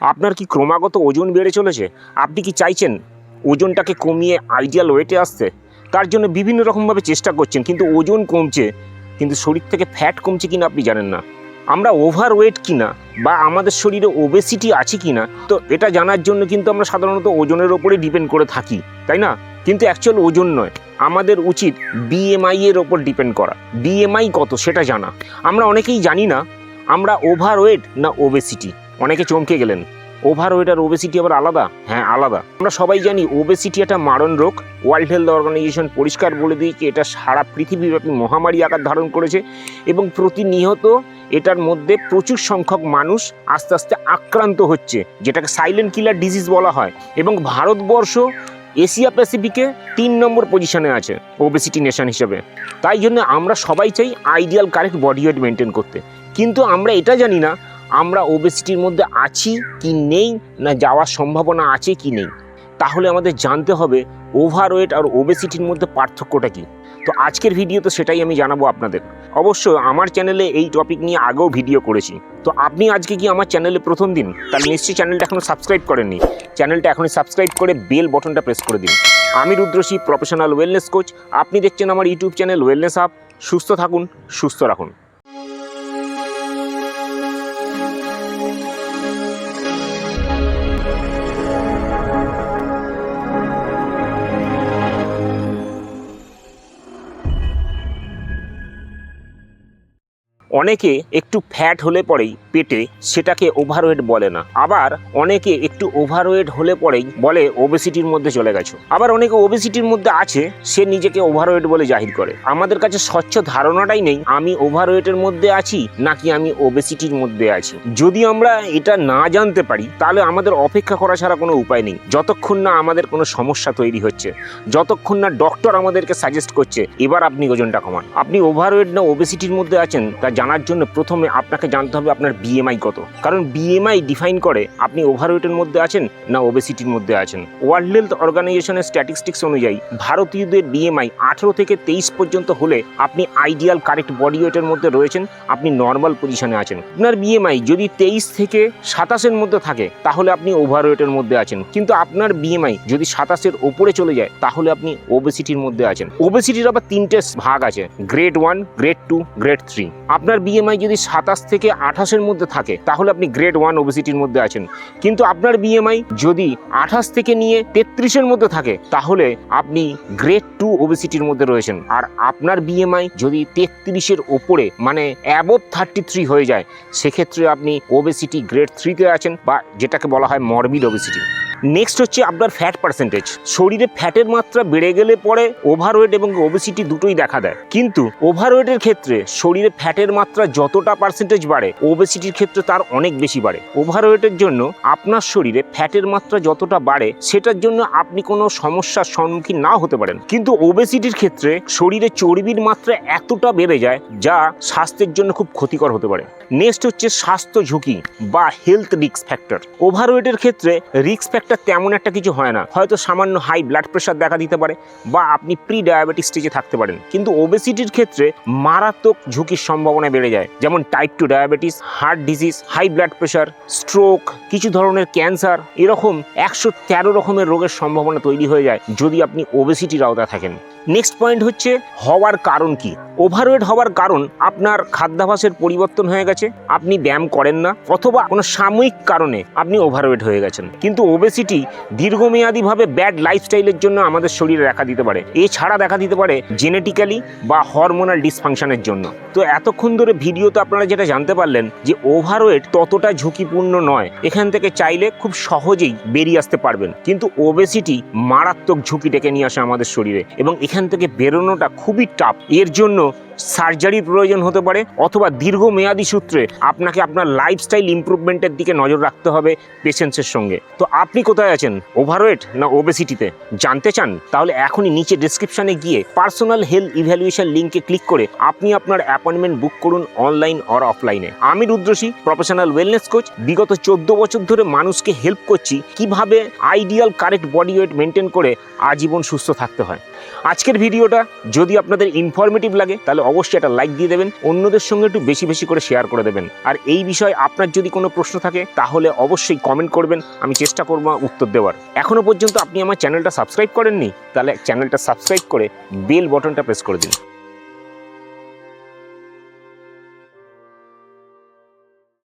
আপনার কি ক্রমাগত ওজন বেড়ে চলেছে? আপনি কি চাইছেন ওজনটাকে কমিয়ে আইডিয়াল ওয়েটে আসতে? তার জন্য বিভিন্ন রকমভাবে চেষ্টা করছেন, কিন্তু ওজন কমছে, কিন্তু শরীর থেকে ফ্যাট কমছে কিনা আপনি জানেন না। আমরা ওভার ওয়েট কিনা বা আমাদের শরীরে ওবেসিটি আছে কিনা, তো এটা জানার জন্য কিন্তু আমরা সাধারণত ওজনের ওপরে ডিপেন্ড করে থাকি, তাই না? কিন্তু অ্যাকচুয়াল ওজন নয়। আমাদের উচিত বিএমআই এর ওপর ডিপেন্ড করা। বিএমআই কত সেটা জানা। আমরা অনেকেই জানি না আমরা ওভার ওয়েট না ওবেসিটি অনেকে চমকে গেলেন। ওভার ওয়েট আর ওবেসিটি আবার আলাদা? হ্যাঁ আলাদা। আমরা সবাই জানি ওবেসিটি একটা মারণ রোগ। ওয়ার্ল্ড হেলথ অর্গানাইজেশন পরিষ্কার বলে দিয়েছে এটা সারা পৃথিবীব্যাপী মহামারী আকার ধারণ করেছে এবং প্রতিনিয়ত এটার মধ্যে প্রচুর সংখ্যক মানুষ আস্তে আস্তে আক্রান্ত হচ্ছে, যেটাকে সাইলেন্ট কিলার ডিজিজ বলা হয়। এবং ভারতবর্ষ এশিয়া প্যাসিফিকে তিন নম্বর পজিশনে আছে ওবেসিটি নেশন হিসেবে। তাই জন্য আমরা সবাই চাই ideal correct body weight maintain করতে। কিন্তু আমরা এটা জানি না আমরা ওবেসিটির মধ্যে আছি কি নেই, না যাওয়ার সম্ভাবনা আছে কি নেই? তাহলে আমাদের জানতে হবে ওভারওয়েট আর ওবেসিটির মধ্যে পার্থক্যটা কি? তো আজকের ভিডিও তো সেটাই আমি জানাব আপনাদের। অবশ্য আমার চ্যানেলে এই টপিক নিয়ে আগেও ভিডিও করেছি। তো আপনি আজকে কি আমার চ্যানেলে প্রথম দিন? তাহলে নিশ্চয়ই চ্যানেলটা এখনও সাবস্ক্রাইব করেননি। চ্যানেলটা এখনই সাবস্ক্রাইব করে বেল বটনটা প্রেস করে দিন। আমি রুদ্রশী প্রফেশনাল ওয়েলনেস কোচ আপনি দেখছেন আমার ইউটিউব চ্যানেল ওয়েলনেস আপ সুস্থ থাকুন, সুস্থ রাখুন। অনেকে একটু ফ্যাট হলে পরেই পেটে সেটাকে ওভারওয়েট বলে না। আবার অনেকে একটু ওভারওয়েট হলে পরেই বলে ওবেসিটির মধ্যে চলে গেছো। আবার অনেকে ওবেসিটির মধ্যে আছে, সে নিজেকে ওভারওয়েট বলে জাহির করে। আমাদের কাছে স্বচ্ছ ধারণাটাই নেই, আমি ওভারওয়েটের মধ্যে আছি নাকি আমি ওবেসিটির মধ্যে আছি। যদি আমরা এটা না জানতে পারি, তাহলে আমাদের অপেক্ষা করা ছাড়া কোনো উপায় নেই। যতক্ষণ না আমাদের কোনো সমস্যা তৈরি হচ্ছে, যতক্ষণ না ডক্টর আমাদেরকে সাজেস্ট করছে, এবার আপনি ওজনটা কমান। আপনি ওভারওয়েট না ওবেসিটির মধ্যে আছেন, তা জানার জন্য প্রথমে আপনাকে জানতে হবে আপনার বিএমআই কত। কারণ বিএমআই ডিফাইন করে আপনি ওভারওয়েটের মধ্যে আছেন না ওবেসিটির মধ্যে আছেন। ওয়ার্ল্ড হেলথ অর্গানাইজেশনের স্ট্যাটিস্টিক্স অনুযায়ী ভারতীয়দের বিএমআই আঠেরো থেকে তেইশ পর্যন্ত হলে আপনি আইডিয়াল কারেক্ট বডি ওয়েটের মধ্যে রয়েছেন, আপনি নর্মাল পজিশনে আছেন। আপনার বিএমআই যদি তেইশ থেকে সাতাশের মধ্যে থাকে, তাহলে আপনি ওভারওয়েটের মধ্যে আছেন। কিন্তু আপনার বিএমআই যদি সাতাশের ওপরে চলে যায়, তাহলে আপনি ওবেসিটির মধ্যে আছেন। ওবেসিটির আবার তিনটে ভাগ আছে grade one grade two grade three আপনার বিএমআই যদি সাতাশ থেকে আঠাশের মধ্যে থাকে, তাহলে আপনি গ্রেড ওয়ান ওবেসিটির মধ্যে আছেন। কিন্তু আপনার বিএমআই যদি আঠাশ থেকে নিয়ে তেত্রিশের মধ্যে থাকে, তাহলে আপনি গ্রেড টু ওবেসিটির মধ্যে রয়েছেন। আর আপনার বিএমআই যদি তেত্রিশের ওপরে মানে অ্যাবভ থার্টি থ্রি হয়ে যায়, সেক্ষেত্রে আপনি ওবেসিটি গ্রেড থ্রিতে আছেন, বা যেটাকে বলা হয় মরবিড ওবেসিটি নেক্সট হচ্ছে আপনার ফ্যাট পার্সেন্টেজ শরীরে ফ্যাটের মাত্রা বেড়ে গেলে পরে ওভারওয়েট এবং ওবেসিটি দুটোই দেখা দেয়। কিন্তু ওভারওয়েটের ক্ষেত্রে শরীরে ফ্যাটের মাত্রা যতটা পার্সেন্টেজ বাড়ে ওবেসিটির ক্ষেত্রে তার অনেক বেশি বাড়ে। ওভারওয়েটের জন্য আপনার শরীরে ফ্যাটের মাত্রা যতটা বাড়ে, সেটার জন্য আপনি কোনো সমস্যার সম্মুখীন না হতে পারেন। কিন্তু ওবেসিটির ক্ষেত্রে শরীরে চর্বির মাত্রা এতটা বেড়ে যায়, যা স্বাস্থ্যের জন্য খুব ক্ষতিকর হতে পারে। নেক্সট হচ্ছে স্বাস্থ্য ঝুঁকি বা হেলথ রিস্ক ফ্যাক্টর ওভারওয়েটের ক্ষেত্রে রিস্ক ফ্যাক্টর তেমন একটা কিছু হয় না। হয়তো সামান্য হাই ব্লাড প্রেশার দেখা দিতে পারে বা আপনি প্রি ডায়াবেটিক স্টেজে থাকতে পারেন। কিন্তু ওবেসিটির ক্ষেত্রে মারাত্মক ঝুঁকির সম্ভাবনা বেড়ে যায়। যেমন type two diabetes heart disease high blood pressure stroke কিছু ধরনের ক্যান্সার এরকম একশো তেরো রকমের রোগের সম্ভাবনা তৈরি হয়ে যায় যদি আপনি ওবেসিটির আওতায় থাকেন। নেক্সট পয়েন্ট হচ্ছে হওয়ার কারণ কি? ওভারওয়েট হওয়ার কারণ আপনার খাদ্যাভাসের পরিবর্তন হয়ে গেছে, আপনি ব্যায়াম করেন না, অথবা কোনো সাময়িক কারণে আপনি ওভারওয়েট হয়ে গেছেন। কিন্তু ওবেসিটি দীর্ঘমেয়াদীভাবে ব্যাড লাইফস্টাইলের জন্য আমাদের শরীরে দেখা দিতে পারে। এছাড়া দেখা দিতে পারে জেনেটিক্যালি বা হরমোনাল ডিসফাংশনের জন্য। তো এতক্ষণ ধরে ভিডিওতে আপনারা যেটা জানতে পারলেন যে ওভারওয়েট ততটা ঝুঁকিপূর্ণ নয়। এখান থেকে চাইলে খুব সহজেই বেরিয়ে আসতে পারবেন। কিন্তু ওবেসিটি মারাত্মক ঝুঁকি ডেকে নিয়ে আসে আমাদের শরীরে এবং এখান থেকে বেরোনোটা খুবই টাফ এর জন্য সার্জারির প্রয়োজন হতে পারে অথবা দীর্ঘমেয়াদী সূত্রে আপনাকে আপনার লাইফস্টাইল ইমপ্রুভমেন্টের দিকে নজর রাখতে হবে পেশেন্টসের সঙ্গে। তো আপনি কোথায় আছেন? ওভারওয়েট না ওবেসিটিতে জানতে চান? তাহলে এখনই নিচে ডিসক্রিপশনে গিয়ে পার্সোনাল হেলথ ইভ্যালুয়েশন লিঙ্কে ক্লিক করে আপনি আপনার অ্যাপয়েন্টমেন্ট বুক করুন অনলাইন অর অফলাইনে আমি রুদ্রসী প্রফেশনাল ওয়েলনেস কোচ বিগত চোদ্দ বছর ধরে মানুষকে হেল্প করছি কীভাবে ideal correct body weight maintain করে আজীবন সুস্থ থাকতে হয়। আজকের ভিডিওটা যদি আপনাদের ইনফরমেটিভ লাগে, তাহলে অবশ্যই একটা লাইক দিয়ে দেবেন, অন্যদের সঙ্গে একটু বেশি বেশি করে শেয়ার করে দেবেন। আর এই বিষয়ে আপনার যদি কোনো প্রশ্ন থাকে, তাহলে অবশ্যই কমেন্ট করবেন, আমি চেষ্টা করব উত্তর দেওয়ার। এখনও পর্যন্ত আপনি আমার চ্যানেলটা সাবস্ক্রাইব করেননি, তাহলে চ্যানেলটা সাবস্ক্রাইব করে বেল বটনটা প্রেস করে দিন।